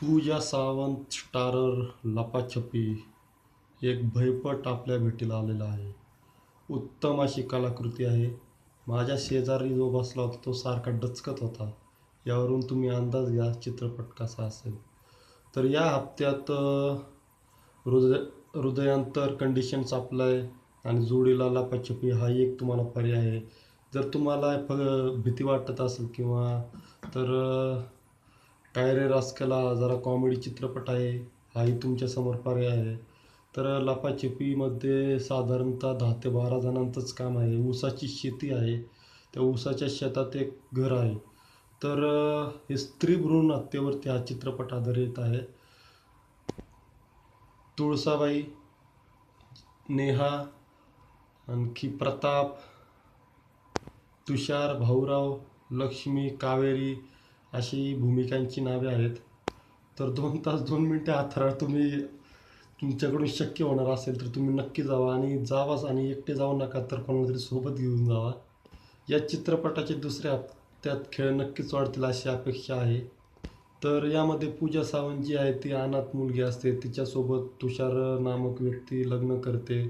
पूजा Sawant starrer लपाछपी एक भयपट आपल्या भेटीला आलेला आहे. उत्तम अशी कलाकृती आहे. माझ्या शेजारी जो बसला होता तो सारखा डचकत होता. यावरून तुम्ही अंदाज घ्या चित्रपट कसा असेल. तर या हप्त्यात हृदय हृदयांतर कंडिशन्स अप्लाय आणि जोडीला लपाछपी हा एक तुम्हाला पर्याय आहे. जर तुम्हाला फ भीती वाटत असेल किंवा तर काय रे रास्कला जरा कॉमेडी चित्रपट आहे. हाही तुमच्यासमोर पर्याय आहे. तर लपाछपीमध्ये साधारणतः दहा ते बारा जणांचंच काम आहे. ऊसाची शेती आहे. त्या ऊसाच्या शेतात एक घर आहे. तर हे स्त्री भ्रूण हत्येवरती हा चित्रपट आधारित आहे. तुळसाबाई नेहा आणखी प्रताप तुषार भाऊराव लक्ष्मी कावेरी अशी भूमिकांची नावे आहेत. तर दोन तास दोन मिनटं हा तुम्ही तुमच्याकडून शक्य होणार असेल तर तुम्ही नक्की जावा आणि जावाच आणि एकटे जाऊ नका तर कोणातरी सोबत घेऊन जावा. या चित्रपटाचे दुसऱ्या हप्त्यात खेळ नक्कीच वाढतील अशी अपेक्षा आहे. तर यामध्ये पूजा सावंत जी आहे ती अनाथ मुलगी असते. तिच्यासोबत तुषार नामक व्यक्ती लग्न करते.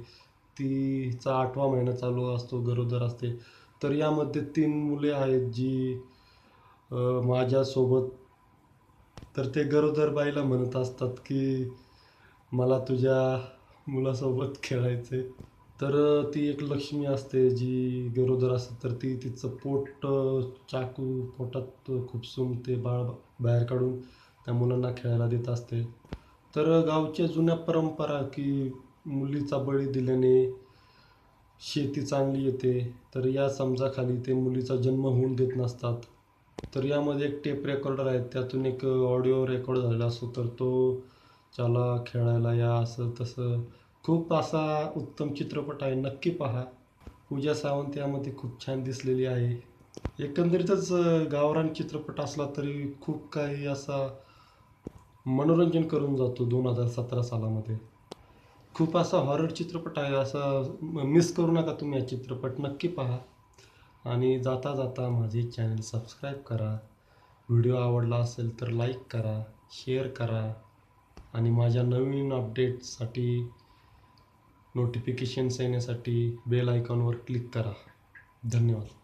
तिचा आठवा महिना चालू असतो गरोदर असते. तर यामध्ये तीन मुले आहेत जी माझ्यासोबत. तर ते गरोदर बाईला म्हणत असतात की मला तुझ्या मुलासोबत खेळायचे तर ती एक लक्ष्मी असते जी गरोदर असते. तर ती तिचं पोट चाकू पोटात खुपसून ते बाळ बाहेर काढून. त्या मुलांना खेळायला देत असते. तर गावच्या जुन्या परंपरा की मुलीचा बळी दिल्याने शेती चांगली येते. तर या समजाखाली ते मुलीचा जन्म होऊन देत नसतात. तर यामध्ये एक टेप रेकॉर्डर आहे. त्यातून एक ऑडिओ रेकॉर्ड झालेला असतो तर तो चला खेळायला या असं तसं. खूप असा उत्तम चित्रपट आहे. नक्की पहा. पूजा सावंत यामध्ये खूप छान दिसलेली आहे. एकंदरीतच गावरान चित्रपट असला तरी खूप काही असा मनोरंजन करून जातो दोन हजार सतरा सालामध्ये. खूप असा हॉरर चित्रपट आहे. असा मिस करू नका तुम्ही हा चित्रपट. नक्की पहा. आणि जाता जाता माझे चॅनल सबस्क्राईब करा. व्हिडिओ आवडला असेल तर लाईक करा शेअर करा आणि माझ्या नवीन अपडेटसाठी नोटिफिकेशन्स येण्यासाठी बेल आयकॉनवर क्लिक करा. धन्यवाद.